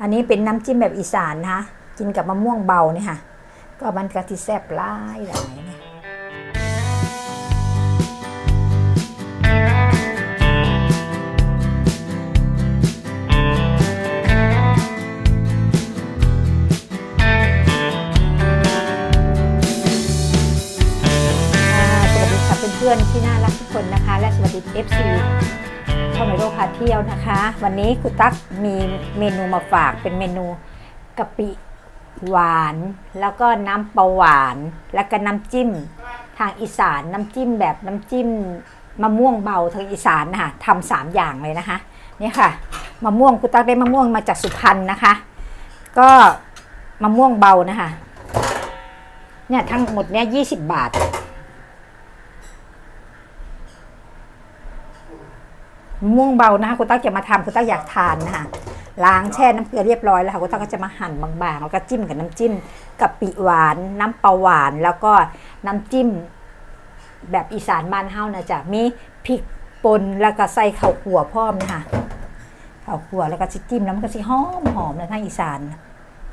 อันนี้เป็นน้ำจิ้มแบบอีสานนะคะกินกับมะม่วงเบาเนี่ยค่ะ ก็มันกะทิแซ่บหลายหลายเนี่ยสวัสดีค่ะเพื่อนๆที่น่ารักทุกคนนะคะ และสวัสดี FC ชองไมโรพาเที่ยวนะคะ วันนี้คุณตั๊กมีเมนูมาฝากเป็นเมนูกะปิหวาน แล้วก็น้ำปลาหวาน แล้วก็น้ำจิ้ม ทางอีสานน้ำจิ้มแบบน้ำจิ้มมะม่วงเบาทางอีสานนะคะทำสามอย่างเลยนะคะนี่ค่ะมะม่วงคุณตั๊กได้มะม่วงมาจากสุพรรณนะคะ ก็มะม่วงเบานะคะเนี่ยทั้งหมดเนี่ยยี่สิบบาท ม่วงเบานะคะคุณตั๊กจะมาทำคุณตั๊กอยากทานนะคะล้างแช่น้ำเกลือเรียบร้อยแล้วค่ะคุณตั๊กก็จะมาหั่นบางๆ แล้วก็จิ้มกับน้ำจิ้มกะปิหวาน น้ำปลาหวาน แล้วก็น้ำจิ้มแบบอีสานบ้านเฮานะจ๊ะมีพริกป่นแล้วก็ใส่ข้าวขั่วพร้อมนะคะข้าวขั่วแล้วก็สิจิ้มแล้วมันก็สิหอมหอมเลยทางอีสาน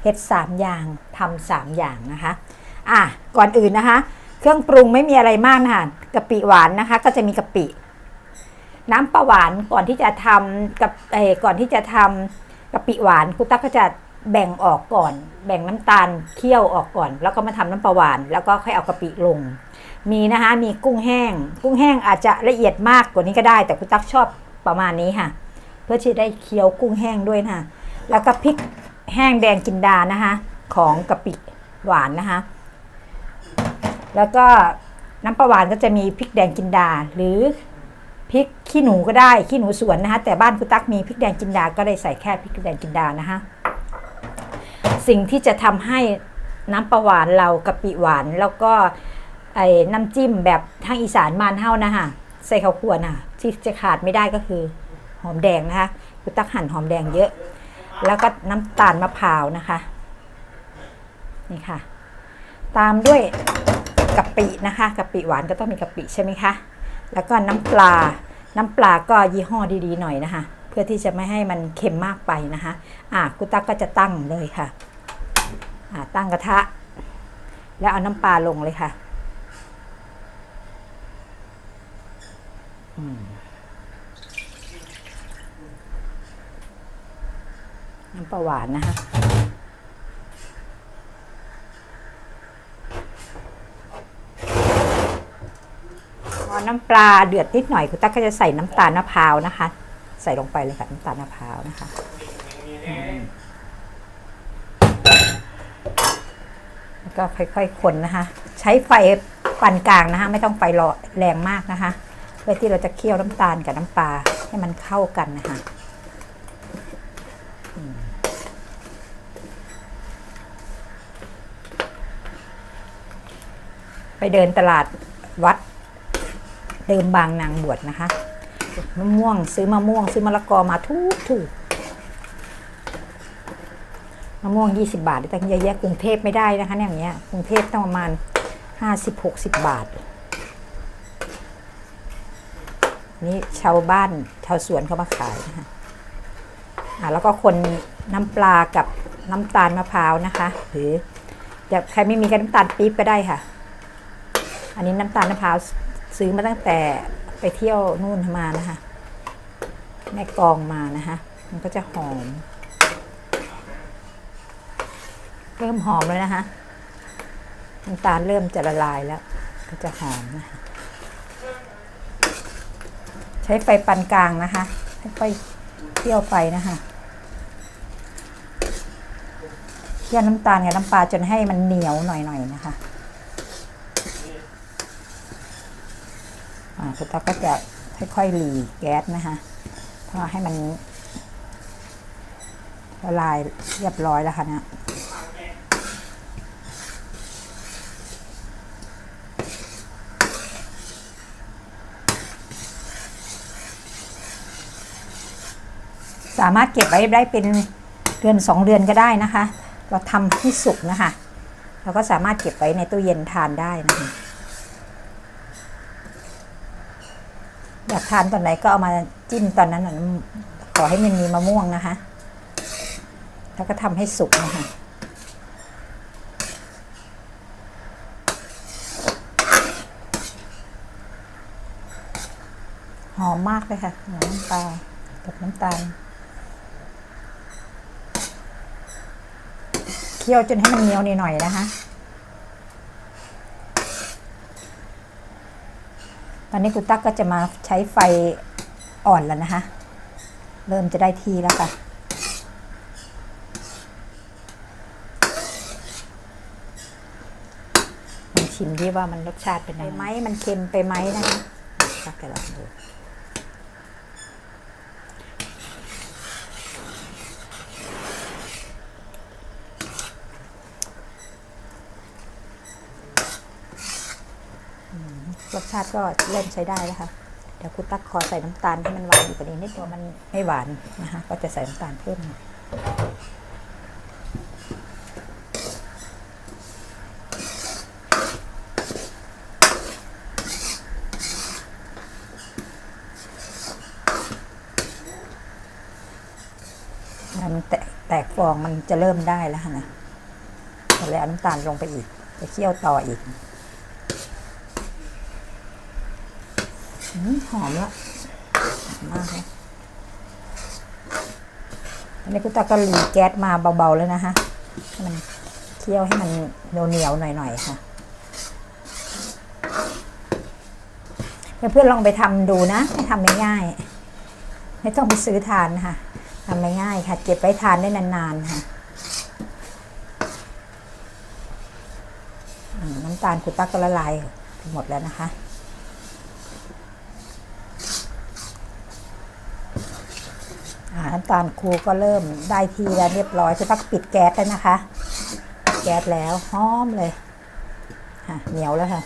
เฮ็ดสามอย่างทำสามอย่างนะคะอะก่อนอื่นนะคะ เครื่องปรุงไม่มีอะไรมากนะคะกะปิหวานนะคะ ก็จะมีกะปิ น้ำปลาหวานก่อนที่จะทำกับเออก่อนที่จะทำกะปิหวานคุณตั๊กก็จะแบ่งออกก่อน แบ่งน้ำตาลเคี่ยวออกก่อน แล้วก็มาทำน้ำปลาหวาน แล้วก็ค่อยเอากะปิลง มีนะคะมีกุ้งแห้ง กุ้งแห้งอาจจะละเอียดมากกว่านี้ก็ได้ แต่คุณตั๊กชอบประมาณนี้ค่ะ เพื่อที่ได้เคี้ยวกุ้งแห้งด้วยนะคะแล้วก็พริกแห้งแดงจินดานะคะของกะปิหวานนะคะ แล้วก็น้ำปลาหวานก็จะมีพริกแดงจินดาหรือ พริกขี้หนูก็ได้ขี้หนูสวนนะคะแต่บ้านคุณตั๊กมีพริกแดงจินดา ก็เลยใส่แค่พริกแดงจินดานะคะสิ่งที่จะทำให้น้ำปลาหวานเรากะปิหวานแล้วก็ไอ้น้ำจิ้มแบบทางอีสานมานเฮานะคะใส่ข้าวคั่วน่ะที่จะขาดไม่ได้ก็คือหอมแดงนะคะคุณตั๊กหั่นหอมแดงเยอะ แล้วก็น้ำตาลมะพร้าวนะคะนี่ค่ะ ตามด้วยกะปินะคะกะปิหวานก็ต้องมีกะปิใช่ไหมคะ แล้วก็น้ำปลา น้ำปลาก็ยี่ห้อดีๆหน่อยนะคะ เพื่อที่จะไม่ให้มันเค็มมากไปนะคะอะกุตักก็จะตั้งเลยค่ะอะตั้งกระทะ แล้วเอาน้ำปลาลงเลยค่ะน้ำปลาหวานนะคะ น้ำปลาเดือดนิดหน่อยคุณตั๊กก็จะใส่น้ำตาลมะพร้าวนะคะ ใส่ลงไปเลยค่ะน้ำตาลมะพร้าวนะคะแล้วก็ค่อยๆคนนะคะ ใช้ไฟปานกลางนะคะ ไม่ต้องไฟรอแรงมากนะคะ เพื่อที่เราจะเคี่ยวน้ำตาลกับน้ำปลาให้มันเข้ากันนะคะไปเดินตลาดวัด เดิมบางนางบวชนะคะมะม่วงซื้อมะม่วง ซื้อมะละกอมาทุกถูกมะม่วง 20 บาทแต่เยอะแยะกรุงเทพไม่ได้นะคะเนี่ยอย่างเงี้ยกรุงเทพต้องประมาณ 50-60 บาท นี่ชาวบ้านชาวสวนเขามาขายนะคะอ่าแล้วก็คนน้ำปลากับน้ำตาลมะพร้าวนะคะหรืออยากใครไม่มีก็น้ำตาลปี๊บก็ได้ค่ะ อันนี้น้ำตาลมะพร้าว ซื้อมาตั้งแต่ไปเที่ยวนู่นมานะคะแม่กองมานะคะมันก็จะหอม เริ่มหอมเลยนะคะน้ำตาลเริ่มจะละลายแล้ว ก็จะหอมนะคะใช้ไฟปานกลางนะคะค่อยๆเคี่ยวไปนะคะเคี่ยวน้ำตาลกับน้ำปลาจนให้มันเหนียวหน่อยๆนะคะ อ่าคุณตั๊กก็จะค่อยๆหลีแก๊สนะคะพอให้มันละลายเรียบร้อยแล้วค่ะเนี่ยสามารถเก็บไว้ได้เป็นเดือนสองเดือนก็ได้นะคะ เราทำให้สุกนะคะ เราก็สามารถเก็บไว้ในตู้เย็นทานได้นะคะ อยาก ทานตอนไหนก็เอามาจิ้มตอนนั้นขอให้มันมีมะม่วงนะคะ แล้วก็ทำให้สุกนะคะหอมมากเลยค่ะน้ำปลากับน้ำตาลเคี่ยวจนให้มันเหนียวนหน่อยนะคะ ตอนนี้คุณตั๊กก็จะมาใช้ไฟอ่อนแล้วนะคะ เริ่มจะได้ที่แล้วค่ะลองชิมดิว่ามันรสชาติเป็นยังไงไหมมันเค็มไปไหมนะคะตักแกลองดูอืมรส ชาติก็เริ่มใช้ได้แล้วค่ะ เดี๋ยวคุณตักขอใส่น้ำตาลให้มันหวานอีกกว่านี้นิดเดียวมันไม่หวานนะคะก็จะใส่น้ำตาลเพิ่มหน่อยมันแตกแตกฟองมันจะเริ่มได้แล้วค่ะนะก็เลยเอาน้ำตาลลงไปอีก จะเคี่ยวต่ออีกอืม หอมละหอมมากเลยอันนี้คุณตาก็รีแก๊สมาเบาๆเลยนะคะให้มันเคี่ยวให้มันเหนียวๆหน่อยๆค่ะเพื่อนๆลองไปทำดูนะให้ทำง่ายๆไม่ต้องไปซื้อทานนะคะทำง่ายๆค่ะ เก็บไว้ทานได้นานๆค่ะน้ำตาลคุณตักก็ละลายหมดแล้วนะคะ อ่าน้ำ ตาลครูก็เริ่มได้ทีแล้วเรียบร้อยคุณตักปิดแก๊สแล้วนะคะ แก๊สแล้วหอมเลยค่ะเหนียวแล้วค่ะ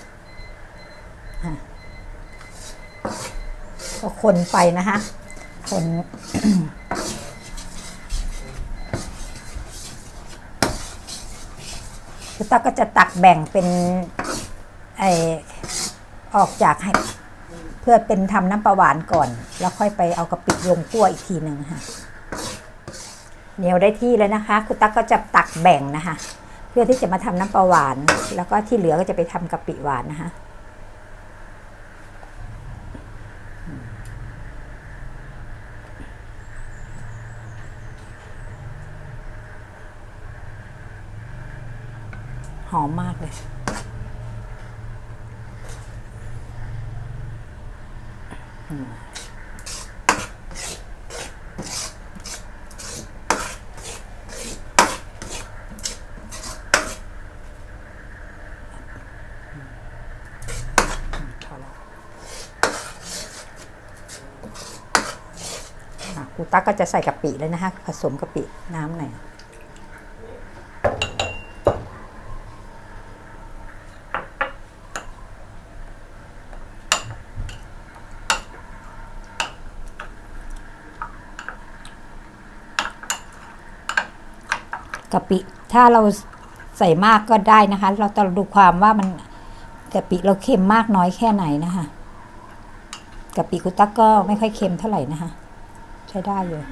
ก็คนไปนะคะคนคือตักก็จะตักแบ่งเป็นไอออกจากให้เพื่อเป็นทำน้ำปลาหวานก่อน แล้วค่อยไปเอากะปิลงคั่วอีกทีหนึ่งค่ะ เหนียวได้ที่แล้วนะคะ คุณตั๊กก็จะตักแบ่งนะคะ เพื่อที่จะมาทำน้ำปลาหวาน แล้วก็ที่เหลือก็จะไปทำกะปิหวานนะคะหอมมากเลย พอแล้วอะ ครูตั๊กก็จะใส่กะปิเลยนะคะ ผสมกะปิน้ำหน่อยกะปิถ้าเราใส่มากก็ได้นะคะ เราต้องดูความว่ามันกะปิเราเค็มมากน้อยแค่ไหนนะคะกะปิคุตักก็ไม่ค่อยเค็มเท่าไหร่นะคะ ใช้ได้เลย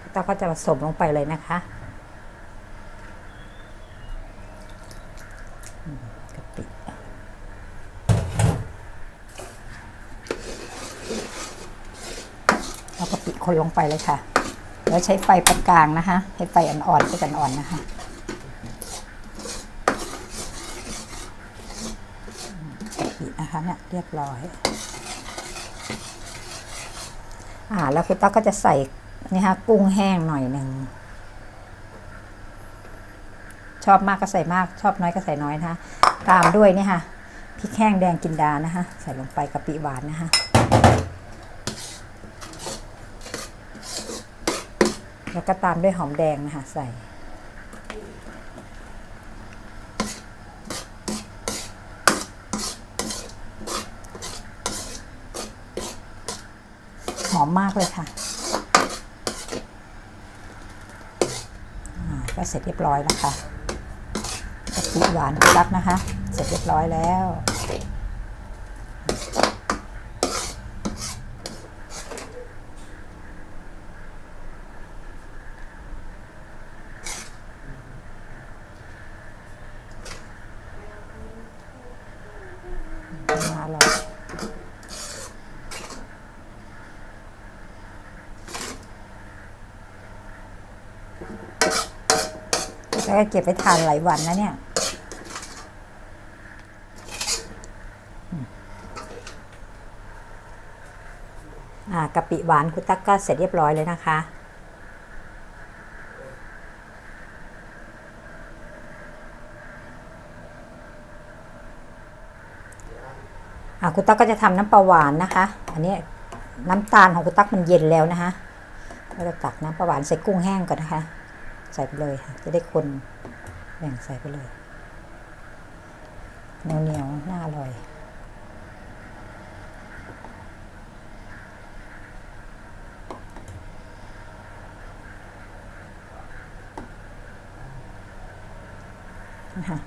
คุตักก็จะผสมลงไปเลยนะคะกะปิ เอากะปิ คนลงไปเลยค่ะ แล้วใช้ไฟปานกลางนะคะ ให้ไฟอ่อนๆไปกันอ่อนนะคะกะปินะคะเนี่ยเรียบร้อย อ่าแล้วคุณตั๊กก็จะใส่นี่ค่ะกุ้งแห้งหน่อยหนึ่งชอบมากก็ใส่มากชอบน้อยก็ใส่น้อยนะคะ ตามด้วยนี่ค่ะพริกแห้งแดงกินดานะคะใส่ลงไปกะปิหวานนะคะ แล้วก็ตามด้วยหอมแดงนะคะใส่ หอมมากเลยค่ะก็เสร็จเรียบร้อยแล้วค่ะกะปิหวานกุตักนะคะ เสร็จเรียบร้อยแล้ว อร่อยแล้ว ก็เก็บไปทานหลายวันนะเนี่ยอ่ากะปิหวานคุณตักก็เสร็จเรียบร้อยเลยนะคะอ่าคุณตั๊กก็จะทำน้ำปลาหวานนะคะ อันนี้น้ำตาลของคุณตั๊กมันเย็นแล้วนะคะก็จะตักน้ำปลาหวานใส่กุ้งแห้งก่อนนะคะ ใส่ไปเลยค่ะ จะได้คนแบ่งใส่ไปเลยเหนียวเหนียวๆน่าอร่อยนะคะ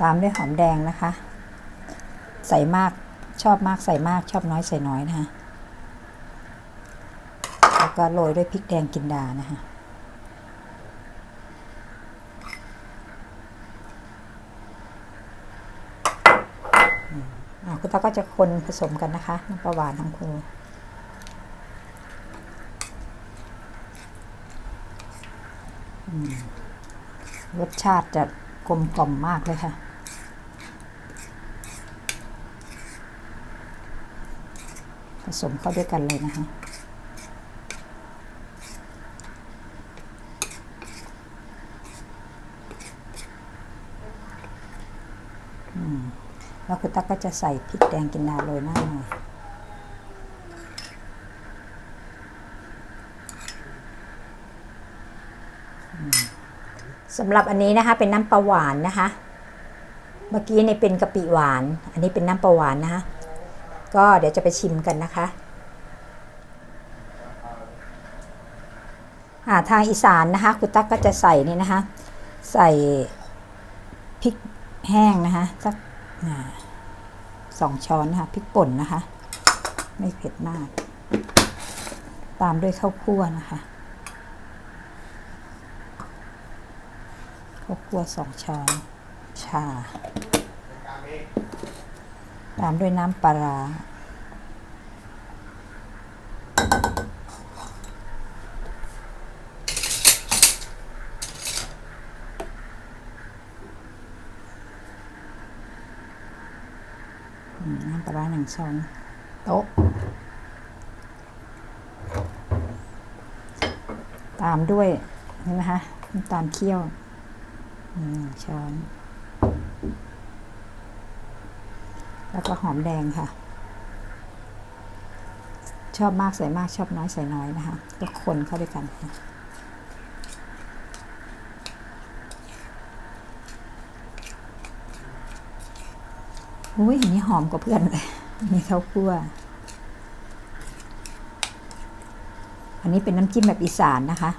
ตามด้วยหอมแดงนะคะ ใส่มากชอบมากใส่มากชอบน้อยใส่น้อยนะคะแล้วก็โรยด้วยพริกแดงกินดานะคะอืม อ่าก็จะคนผสมกันนะคะน้ำปลาหวานของครูรสชาติจะกลมกล่อมมากเลยค่ะ ผสมเข้าด้วยกันเลยนะคะ อืม แล้ว คุณตั๊กก็จะใส่พริกแดงกินดาโรยหน้าหน่อยสำหรับอันนี้นะคะเป็นน้ำปลาหวานนะคะ เมื่อกี้เนี่ยเป็นกะปิหวาน อันนี้เป็นน้ำปลาหวานนะคะ ก็เดี๋ยวจะไปชิมกันนะคะาทางอีสานนะคะคุณตั๊กก็จะใส่นี่นะคะ ใส่พริกแห้งนะคะสักอ่า สองช้อนนะคะพริกป่นนะคะ ไม่เผ็ดมาก ตามด้วยข้าวคั่วนะคะข้าวคั่วสองช้อนชา ตามด้วยน้ำปลาร้าอืมน้ำปลาร้าหนึ่งช้อนโต๊ะ ตามด้วยนี่นะคะน้ำตาลเคี่ยวหนึ่งช้อน แล้วก็หอมแดงค่ะ ชอบมากใส่มากชอบน้อยใส่น้อยนะคะ ก็คนเข้าด้วยกันค่ะ อุ้ยอันนี้หอมกว่าเพื่อนเลยอันนี้ข้าวคั่ว อันนี้เป็นน้ำจิ้มแบบอีสานนะคะ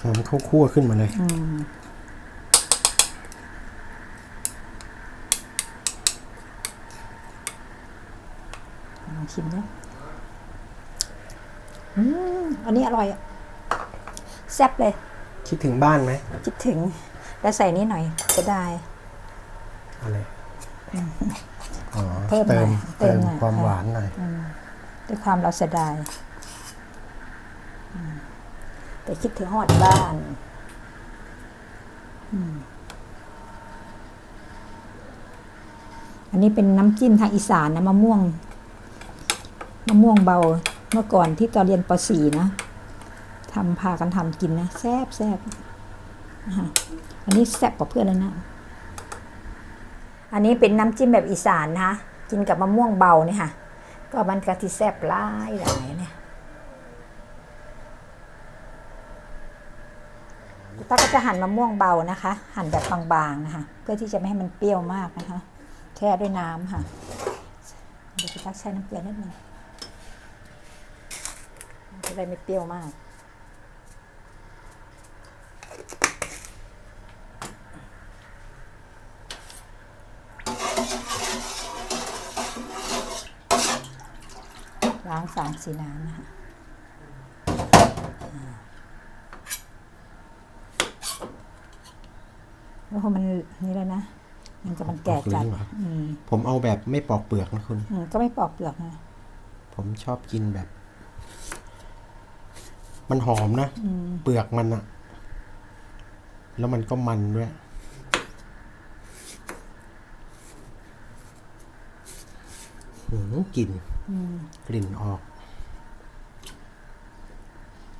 หอมข้าวคั่วขึ้นมาเลยอืมลองชิมดูอืมอันนี้อร่อยอะแซ่บเลย คิดถึงบ้านไหมคิดถึง แล้วใส่นี้หน่อยจะได้ อะไรอ๋อเพิ่มหน่เติอยมเติเติมมหน่อยความค่ะ หวานหน่อยด้วยความเราเสียดายอืมแต่คิดถึงหอดบ้านอืมอันนี้เป็นน้ำจิ้มทางอีสานนะมะม่วงมะม่วงเบาเมื่อก่อนที่ตอนเรียนป .4 นะ ทำพากันทำกินนะแซ่บแซ่บอันนี้แซ่บกว่าเพื่อนเลยนะ อันนี้เป็นน้ำจิ้มแบบอีสานนะคะกินกับมะม่วงเบาเนี่ยค่ะ ก็มันกะทิแซ่บหลายหลายเนี่ยตาก็จะหั่นมะม่วงเบานะคะ หั่นแบบบางๆนะคะ เพื่อที่จะไม่ให้มันเปรี้ยวมากนะคะ แช่ด้วยน้ำค่ะ เดี๋ยวคุณตักใช้น้ำเกลือนิดนึงจะได้ไม่เปรี้ยวมาก ล้างสามสีน้ำนะคะอ่าแล้วพอมันนี่แล้วนะ มันจะมันแก่จัดออกเหลืองเหรอ อืมผมเอาแบบไม่ปอกเปลือกนะคุณ อืมก็ไม่ปอกเปลือกนะผมชอบกินแบบ มันหอมนะ อืม เปลือกมันอะแล้วมันก็มันด้วย หืมกลิ่นอืมกลิ่นออก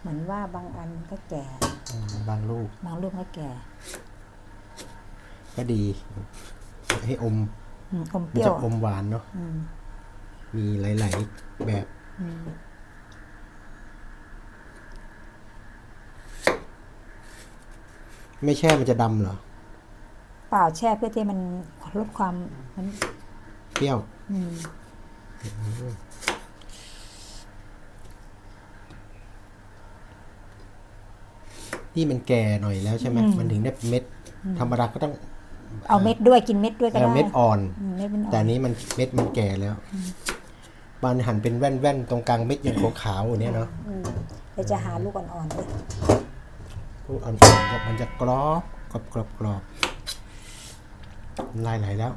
เหมือนว่าบางอันก็แก่อืมบางลูก บางลูกก็แก่ ก็ดี ให้อมอืมอมเปมันรี้ยจะวอมหวานเนาะอืมมีหลาย ๆ แบบอืมไม่แช่มันจะดำเหรอ เปล่าแช่เพื่อที่มันลดความมันเปรี้ยว อืม นี่มันแก่หน่อยแล้วใช่ไหมมันถึงได้เป็นเม็ด ธรรมดาก็ต้อง เอาเม็ดด้วยกินเม็ดด้วยก็เอ่อได้เม็ดอ่อนอืมเม็ดมันอ่แต่ออันนนี้มันเม็ดมันแก่แล้วมันหั่นเป็นแว่นๆตรงกลางเม็ดยังขาวๆอย่างเนี้ยเนาะอืมเดี๋ยวจะหาลูกอ่อนๆด้วยลูกอ่อนๆครับมันจะกรอบกรอบกรอบกรอบน้ำลายไหลแล้ว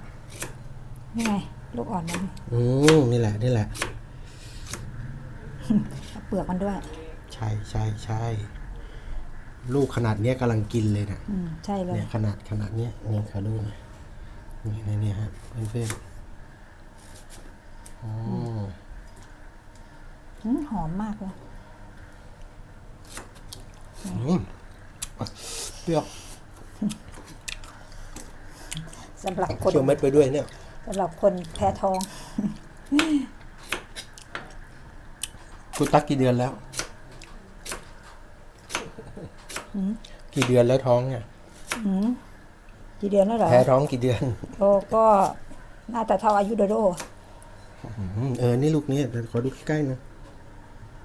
นี่ไง ลูกอ่อนมันอืมนี่แหละนี่แหละเอาเปลือกมันด้วย ใช่ใช่ใช่ลูกขนาดเนี้ยกำลังกินเลยนะอืมใช่เลยเนี่ยขนาดขนาดเนี้ยนี่ขอดูหน่อยนี่ในเนี่ยฮะเพื่อนๆอ๋ออืมหอมมากเลยอืมเปรี้ยวสำหรับคนเคี่ยวเม็ดไปด้วยเนี่ย สำหรับคนแพ้ท้อง คุณตักกี่เดือนแล้ว กี่เดือนแล้วท้องเนี่ยอืมกี่เดือนแล้วเหรอแพ้ท้องกี่เดือน โอ้ก็น่าจะเท่าอายุโดโดอืมเออ นี่ลูกนี้เดี๋ยวขอดูใกล้ๆนะ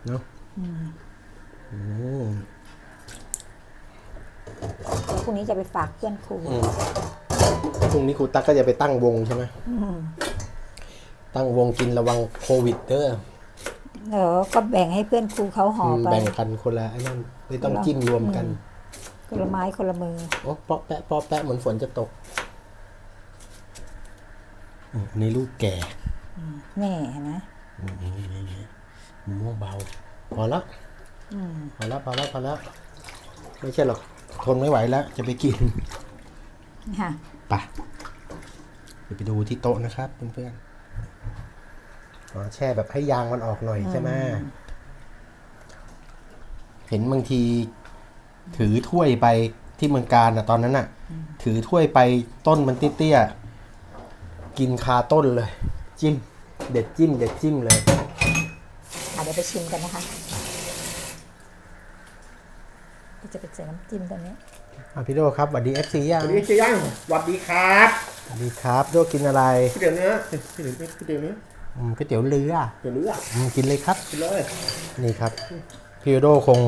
เนาะอืมแล้วพรุ่งนี้จะไปฝากเพื่อนครู อืม พรุ่งนี้ครูตั๊กก็จะไปตั้งวงใช่ไหมอืมตั้งวงกินระวังโควิดเด้อเออก็แบ่งให้เพื่อนครูเขาห่ออืมไป แบ่งกันคนละไอ้นั่นไม่ต้องจิ้มรวมกันคนละไม้คนละมือโอ้เปาะแปะเปาะแปะเหมือนฝนจะตกอืมอันนี้ลูกแก่แน่เห็นไหมอืมนี่นี่นี่มะม่วงเบา พอแล้วอืมพอแล้วพอแล้วพอแล้วไม่ใช่หรอก ทนไม่ไหวแล้ว จะไปกินนี่ค่ะ ไปเดี๋ยวไปดูที่โต๊ะนะครับเพื่อนๆอ๋อแช่แบบให้ยางมันออกหน่อยใช่ไหมเห็นบางที ถือถ้วยไปที่เมืองการนะตอนนั้นน่ะ ถือถ้วยไปต้นมันเตี้ยๆกินคาต้นเลย จิ้ม เด็ดจิ้ม เด็ดจิ้มเลยอะเดี๋ยวไปชิมกันนะคะเราจะไปเจอน้ำจิ้มตรงนี้ อะพี่โดครับสวัสดีเอฟซียังสวัสดีเจ๊ย่างสวัสดีครับสวัสดีครับโดกินอะไรก๋วยเตี๋ยวเนื้อก๋วยเตี๋ยวเนื้อก๋วยเตี๋ยวเนื้ออืมก๋วยเตี๋ยวเรือก๋วยเตี๋ยวเนื้ออืมกินเลยครับ กินเลยนี่ครับ พี่โดคง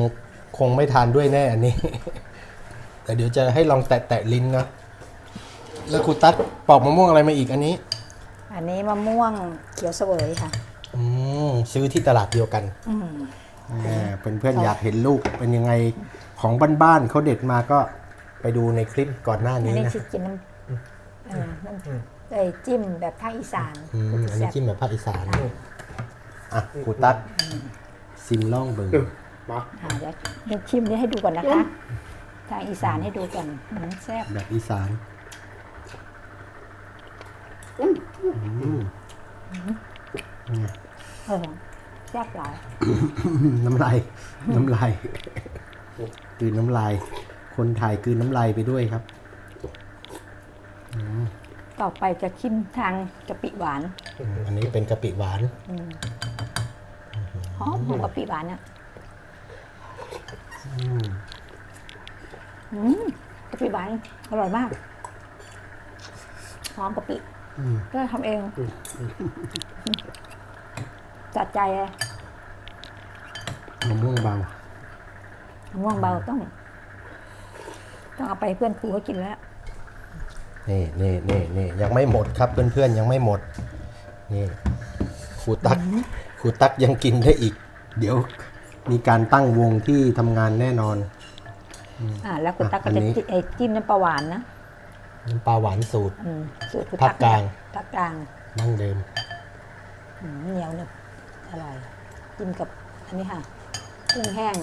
คงไม่ทานด้วยแน่อันนี้ แต่เดี๋ยวจะให้ลองแตะแตะลิ้นนะแล้วครูตั๊กปอกมะม่วงอะไรมาอีกอันนี้ อันนี้มะม่วงเขียวเสวยค่ะ อืมซื้อที่ตลาดเดียวกันอืมอ่าเพื่อนๆอยากเห็นลูกเป็นยังไง ของบ้านๆเขาเด็ดมาก็ไปดูในคลิปก่อนหน้าอันนี้นี้นะชิกินน้ำเออน้ำเอ้ยจิ้มแบบภาคอีสานอืมอันนี้แซ่บจิ้มแบบภาคอีสานอะครูตั๊กซิมล่องเบิงมาอะเดี๋ยวเดี๋ยวชิมนี้ให้ดูก่อนนะคะทางอีสานให้ดูก่อนอืมแซ่บแบบอีสานอืมเออแซ่บหลาย น้ำลายน้ำลาย กลืนน้ำลาย คนถ่ายกลืนน้ำลายไปด้วยครับต่อไปจะชิมทางกะปิหวานอันนี้เป็นกะปิหวานหอมหอมกะปิหวานเนี่ยอืมกะปิหวานอร่อยมากหอมกะปิอก็ทำเองจัดใจเลยมะม่วงเบา มะม่วงเบาต้อง ต้องเอาไปให้เพื่อนครูเขากินแล้ว นี่นี่นี่นี่ยังไม่หมดครับเพื่อนๆยังไม่หมด นี่ครูตักครูตักยังกินได้อีก เดี๋ยวมีการตั้งวงที่ทำงานแน่นอน อ่า แล้วคุณตั๊กก็อันจะนี้ จิ้มไอ้จิ้มน้ำปลาหวานนะน้ำปลาหวานสูตร อืมสูตรคุณภาตั๊คกลางภาคกลางดั้งเดิม อืมเหนียวหนึบอร่อยจิ้มกับอันนี้ค่ะกุ้งแห้ง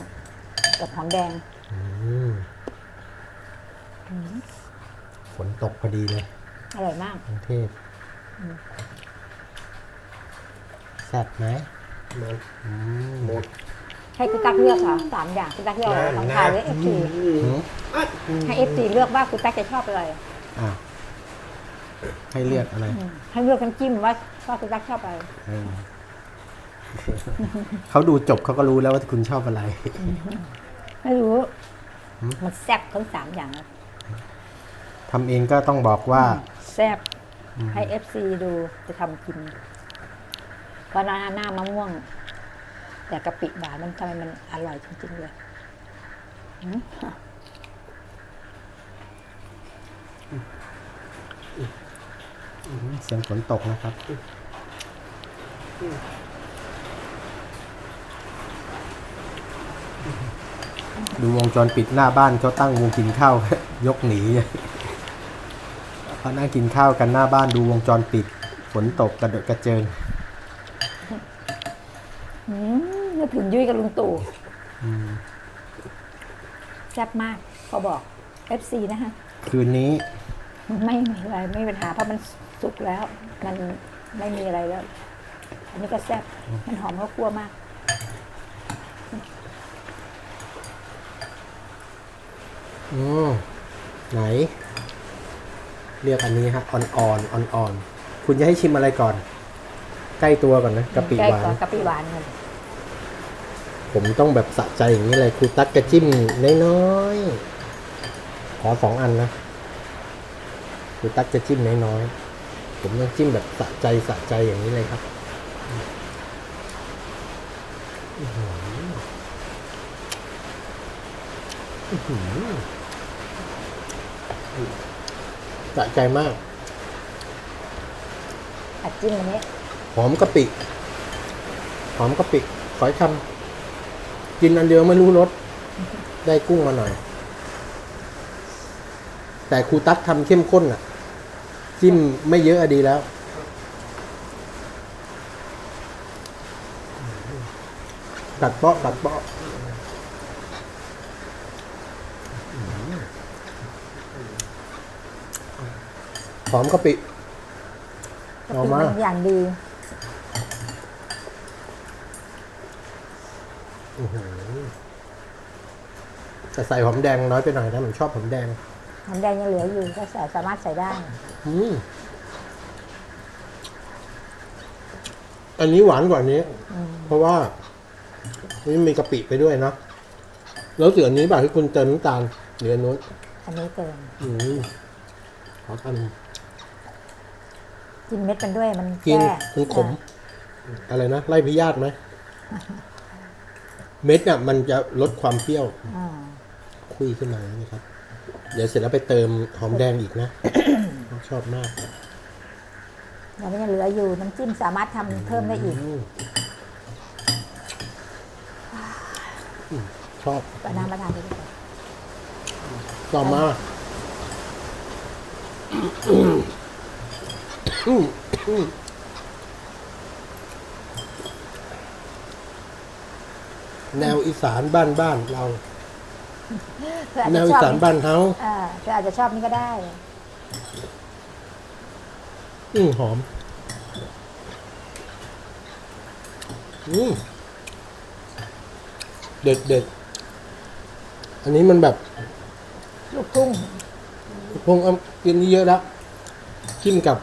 กับหอมแดงอืมฝนตกพอดีเลยอร่อยมากกรุงเทพแซ่บไหมหมดอืมหมดให้คุณตั๊กเลือกค่ะสามอย่างคุณตั๊กเลือกอะไรของทานหรือเอฟซีหืมให้เอฟซีเลือกว่าคุณตั๊กจะชอบอะไรอะให้เลือกอะไรอืมให้เลือกน้ำจิ้มว่าว่าคุณตั๊กชอบอะไรเออเขาดูจบเขาก็รู้แล้วว่าคุณชอบอะไร ไม่รู้มันแซ่บทั้งสามอย่างเลยทำเองก็ต้องบอกว่า แซ่บให้เอฟซีดูจะทำกินเพราะหน้าหน้ามะม่วง แต่กะปิหวานมันทำไมมันอร่อยจริงๆเลยอืมเสียงฝนตกนะครับ ดูวงจรปิดหน้าบ้านเขาตั้งวงกินข้าวยกหนีเขานั่งกินข้าวกันหน้าบ้านดูวงจรปิดฝนตกกระโดดกระเจิงอืมนึกถึงยุ้ยกับลุงตู่แซ่บมากเขาบอกเอฟซีนะคะคืนนี้ ไม่มีอะไรไม่มีปัญหาเพราะมันสุกแล้ว มันไม่มีอะไรแล้ว อันนี้ก็แซ่บมันหอมข้าวคั่วมาก อืมไหนเรียกอันนี้ฮะอ่อนอ่อนอ่อนอ่อนๆคุณจะให้ชิมอะไรก่อน ใกล้ตัวก่อนนะกะปิใกล้หวานกว่ากะปิหวานเลยผมต้องแบบสะใจอย่างนี้เลยครูตั๊กกระจิ้มน้อยๆขอสองอันนะครูตั๊กจะจิ้มน้อยๆผมต้องจิ้มแบบสะใจสะใจอย่างนี้เลยครับอื้อหืออื้อหือ สะใจมาก อัดจิ้มอันนี้ หอมกะปิ หอมกะปิขอยคำกินอันเดียวไม่รู้รส ได้กุ้งมาหน่อย แต่ครูตั๊กทำเข้มข้นอะ จิ้มไม่เยอะอะดีแล้ว ตัดเปาะตัดเปาะห อมกะปิกะเอาปิมา มันอย่างดีแต่ใส่หอมแดงน้อยไปหน่อยนะผมชอบหอมแดง หอมแดงยังเหลืออยู่ก็ใส่สามารถใส่ได้ อืมอันนี้หวานกว่านี้เพราะว่าอันนี่มีกะปิไปด้วยเนอะแล้วเสืออันนี้แบบที่คุณเติมน้ำตาลเหลืออนนู้นอันนี้เติมอืมขอท กินเม็ดมันด้วยมันำกินแก้มันขม อะไรนะไล่พยาธิไหมเม็ดน่ะ มันจะลดความเปรี้ยว อ่าคุยขึ้นมานะครับ เดี๋ยวเสร็จแล้วไปเติมหอมแดงอีกนะ ชอบมากแล้วมันยังเหลืออยู่น้ำจิ้มสามารถทำเพิ่มได้อีกอืมอืมชอบก็น้ำมาทานได้ด้วยต่อมา อืมอืมแนวอีสานบ้านบ้านๆเรา เธออาจแนจะวชอีอบสานบ้านเฮาอ่าเธออาจจะชอบนี่ก็ได้ อืมหอม อืมเด็ดเด็ดอันนี้มันแบบลูกทุ่งพงเอากินนี่เยอะแล้วจิ้มกับ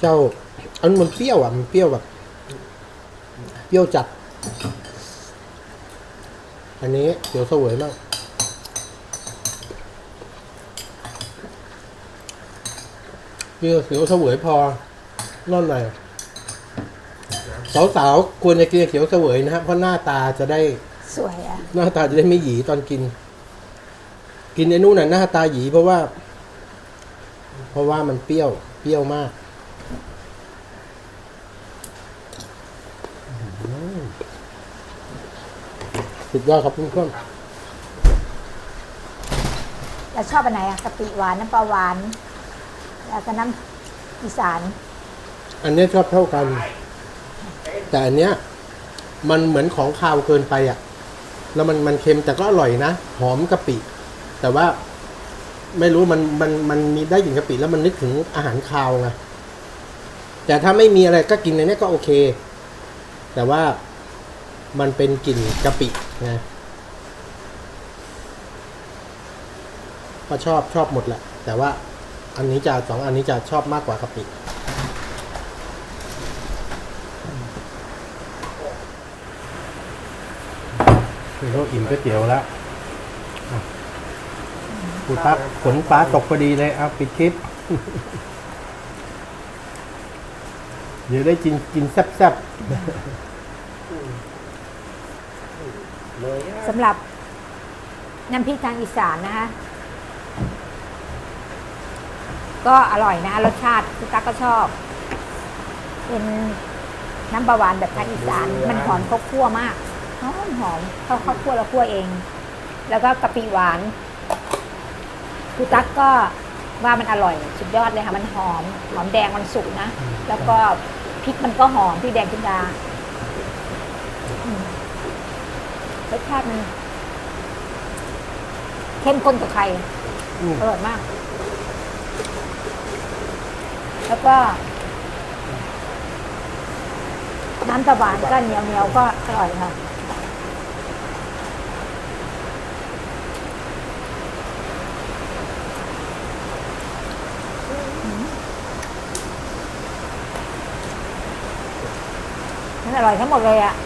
เจ้าอันนมันเปรี้ยวอะ มันเปรี้ยวแบบ เปรี้ยวจัด อันนี้เดี๋ยวเสวยมากกินกับเขียวเสวยพอนั่นหน่อยสาวๆควรจะกินกับเขียวเสวยนะครับเพราะหน้าตาจะได้สวยอะหน้าตาจะได้ไม่หยีตอนกิน กินไอ้นู่นน่ะหน้าตาหยีเพราะว่า เพราะว่ามันเปรี้ยว เปรี้ยวมาก สุดยอดครับเพื่อนแล้วชอบอันไหนอะกะปิหวานน้ำปลาหวาน แล้วก็น้ำอีสาน ๆอันเนี้ยชอบเท่ากัน แต่อันเนี้ยมันเหมือนของคาวเกินไปอะ แล้วมันมันเค็มแต่ก็อร่อยนะ หอมกะปิ แต่ว่าไม่รู้มันมันมันมีได้กลิ่นกะปิแล้วมันนึกถึงอาหารคาวไงแต่ถ้าไม่มีอะไรก็กินในนี้ก็โอเค แต่ว่า มันเป็นกลิ่นกะปิไงก็ชอบชอบหมดแหละ แต่ว่าอันนี้จะสองอันนี้จะชอบมากกว่ากะปิคือเราอิ่มก๋วยเตี๋ยวแล้วอะกูตักฝนฟ้าตกพอดีเลยเอาปิดคลิป เดี๋ยวได้กินกินแซ่บ สำหรับน้ำพริกทางอีสานนะคะ ก็อร่อยนะรสชาติคุณตั๊กก็ชอบ เป็นน้ำปลาหวานแบบทางอีสาน มันหอมข้าวคั่วมากหอมหอมข้าวข้าวคั่วเราคั่วเอง แล้วก็กะปิหวานคุณตั๊กก็ว่ามันอร่อยสุดยอดเลยค่ะ มันหอมหอมแดงมันสุกนะ แล้วก็พริกมันก็หอมพริกแดงจินดาอืม รสชาติมันเข้มข้นกับไข่ๆอืมอร่อยมาก แล้วก็ น้ำตะหวานก็เหนียวเหนียวๆก็อร่อยค่ะ มันอร่อยทั้งหมดเลยอะ่ะเ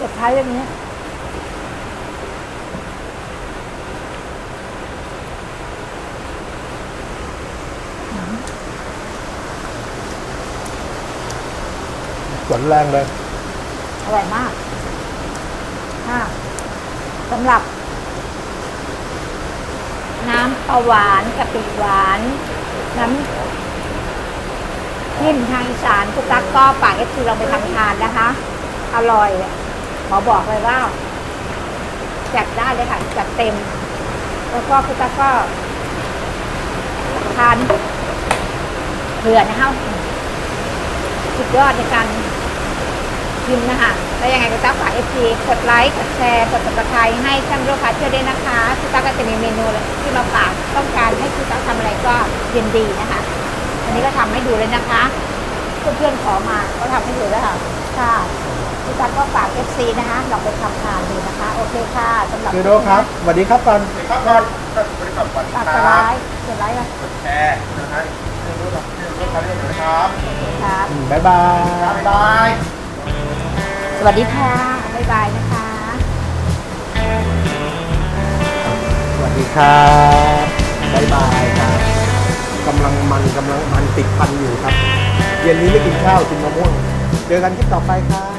ก็บท้ายเรื่องนี้ฝนแรงเลย อร่อยมากค่ะสำหรับ น้ำปลาหวานกะปิหวาน น้ำจิ้มทางอีสานกุตักก็ฝากเอฟซีลองไปทำทานนะคะ อร่อย ขอบอกเลยว่าจัดได้เลยค่ะจัดเต็ม แล้วก็กุณตักก็ทานเผื่อนะคะสุดยอดในการพิมพ์นะคะแล้วยังไงก็ต้องฝากเอฟซีกดไลค์ กดแชร์ กดติดตามให้ช่างโรคาเชื่อด้วยนะคะคุณตั๊กก็จะมีเมนูที่มาฝากต้องการให้คุณตั๊กทำอะไรก็ยินดีนะคะอันนี้ก็ทำให้ดูเลยนะคะ เพื่อนๆขอมาก็ทำให้ดูแล้วค่ะค่ะ คุณตั๊กก็ฝากเอฟซีนะคะลองไปทำทานดูนะคะ โอเคค่ะสำหรับเจโดครับสวัสดีครับก่อนครับก่อนก็บริษัทสวัสดีฝากคกดรัไลบค์กดไลค์นะแชร์นะฮะเรื่องรถเรื่องรถคันนี้นะครับ โอเคครับอืมบ๊ายบาย บ๊ายบาย สวัสดีค่ะบ๊ายบายนะคะ สวัสดีครับบ๊ายบายครับกำลังมันกำลังมันติดพันอยู่ครับ เย็นนี้ไม่กินข้าวกินมะม่วง เจอกันคลิปต่อไปครับ